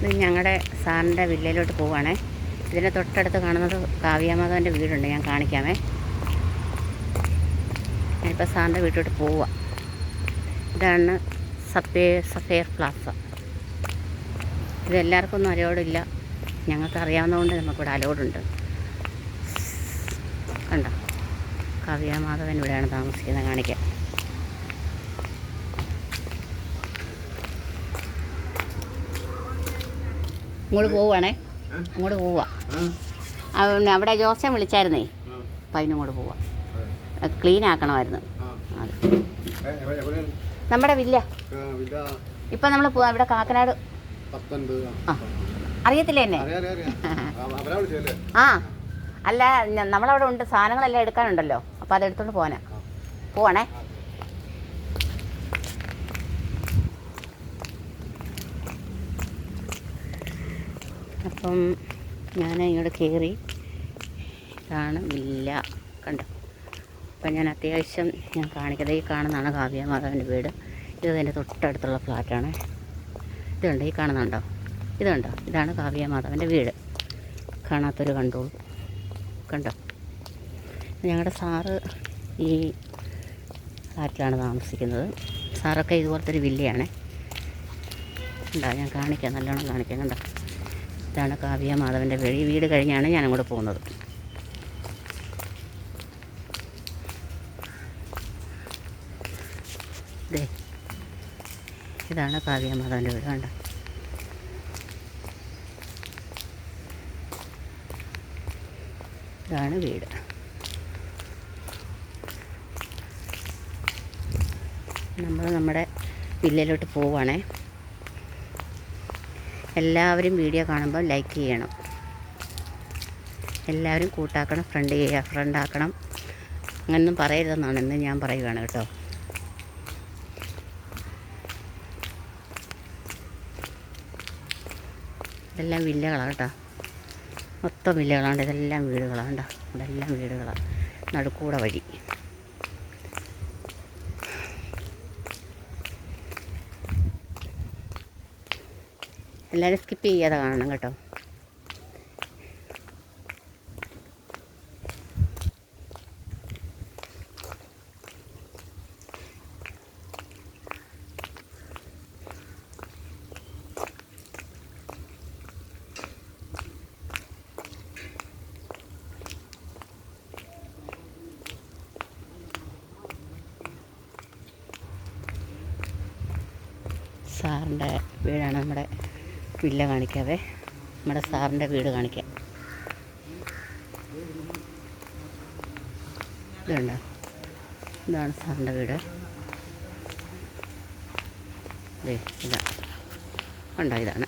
ഇത് ഞങ്ങളുടെ സാറിന്റെ വില്ലയിലോട്ട് പോവുകയാണേ ഇതിന്റെ തൊട്ടടുത്ത് കാണുന്നത് കാവ്യാമാധവന്റെ വീടുണ്ട്. ഞാൻ കാണിക്കാമേ. ഞാനിപ്പോൾ സാറിന്റെ വീട്ടിലോട്ട് പോവുക ഇതാണ് സഫേ സഫേർ പ്ലാസ. ഇതെല്ലാവർക്കും ഒന്നും അലോഡില്ല ഞങ്ങൾക്ക് അറിയാവുന്നതുകൊണ്ട് നമുക്കിവിടെ അലോഡുണ്ട് കണ്ടോ? കാവ്യാമാധവൻ ഇവിടെയാണ് താമസിക്കുന്നത്. കാണിക്കാം. ഇങ്ങോട്ട് പോവുകയാണേ അങ്ങോട്ട് പോവുക പിന്നെ അവിടെ ജോസൻ വിളിച്ചായിരുന്നേ. അപ്പം അതിനങ്ങോട്ട് പോവാം ക്ലീൻ ആക്കണമായിരുന്നു. നമ്മുടെ വില്ല. ഇപ്പം നമ്മൾ പോവാം. ഇവിടെ കാക്കനാട്. അറിയത്തില്ല എന്നെ? ആ അല്ല നമ്മളവിടെ ഉണ്ട്. സാധനങ്ങളെല്ലാം എടുക്കാനുണ്ടല്ലോ. അപ്പോൾ അതെടുത്തോണ്ട് പോവാനാ. പോവാണേ. അപ്പം ഞാൻ ഇങ്ങോട്ട് കയറി ഇതാണ് വില്ല കണ്ടോ? അപ്പം ഞാൻ അത്യാവശ്യം ഞാൻ കാണിക്കുന്നത് ഈ കാണുന്നതാണ് കാവ്യ മാധവന്റെ വീട്. ഇത് എന്റെ തൊട്ടടുത്തുള്ള ഫ്ലാറ്റാണ്. ഇതുണ്ട് ഈ കാണുന്നുണ്ടോ? ഇതുണ്ടോ ഇതാണ് കാവ്യ മാധവന്റെ വീട്. കാണാത്തൊരു കണ്ടോളൂ കണ്ടോ? ഞങ്ങളുടെ സാറ് ഈ ഫ്ലാറ്റിലാണ് താമസിക്കുന്നത്. സാറൊക്കെ ഇതുപോലത്തെ ഒരു വില്ലയാണ്. ഉണ്ടോ ഞാൻ കാണിക്കാം. നല്ലോണം കാണിക്കാം. കണ്ടോ? ഇതാണ് കാവ്യ മാധവന്റെ ഈ വീട് കഴിഞ്ഞാണ് ഞാൻ അങ്ങോട്ട് പോകുന്നത്. ദേ ഇതാണ് കാവ്യ മാധവന്റെ വീട് കണ്ടോ? ഇതാണ് വീട്. നമ്മൾ നമ്മുടെ വില്ലയിലോട്ട് പോവുകയാണേ. എല്ലാവരും വീഡിയോ കാണുമ്പോൾ ലൈക്ക് ചെയ്യണം. എല്ലാവരും കൂട്ടാക്കണം ഫ്രണ്ട് ചെയ്യുക ഫ്രണ്ട് ആക്കണം. അങ്ങനൊന്നും പറയരുതെന്നാണ് ഇന്ന് ഞാൻ പറയുകയാണ് കേട്ടോ. ഇതെല്ലാം വില്ലകളാണ് കേട്ടോ. മൊത്തം വില്ലകളാണ്. ഇതെല്ലാം വീടുകളാണ് കേട്ടോ. ഇതെല്ലാം വീടുകളാണ്. നടുക്കൂടെ വഴി. എല്ലാവരും സ്കിപ്പ് ചെയ്യാതെ കാണണം കേട്ടോ. സാറിന്റെ വീടാണ് നമ്മുടെ വില്ല കാണിക്കാവേ. നമ്മുടെ സാറിന്റെ വീട് കാണിക്കാം. ഇതുണ്ടോ? ഇതാണ് സാറിന്റെ വീട്. ഇതാ. ഉണ്ടോ ഇതാണ്?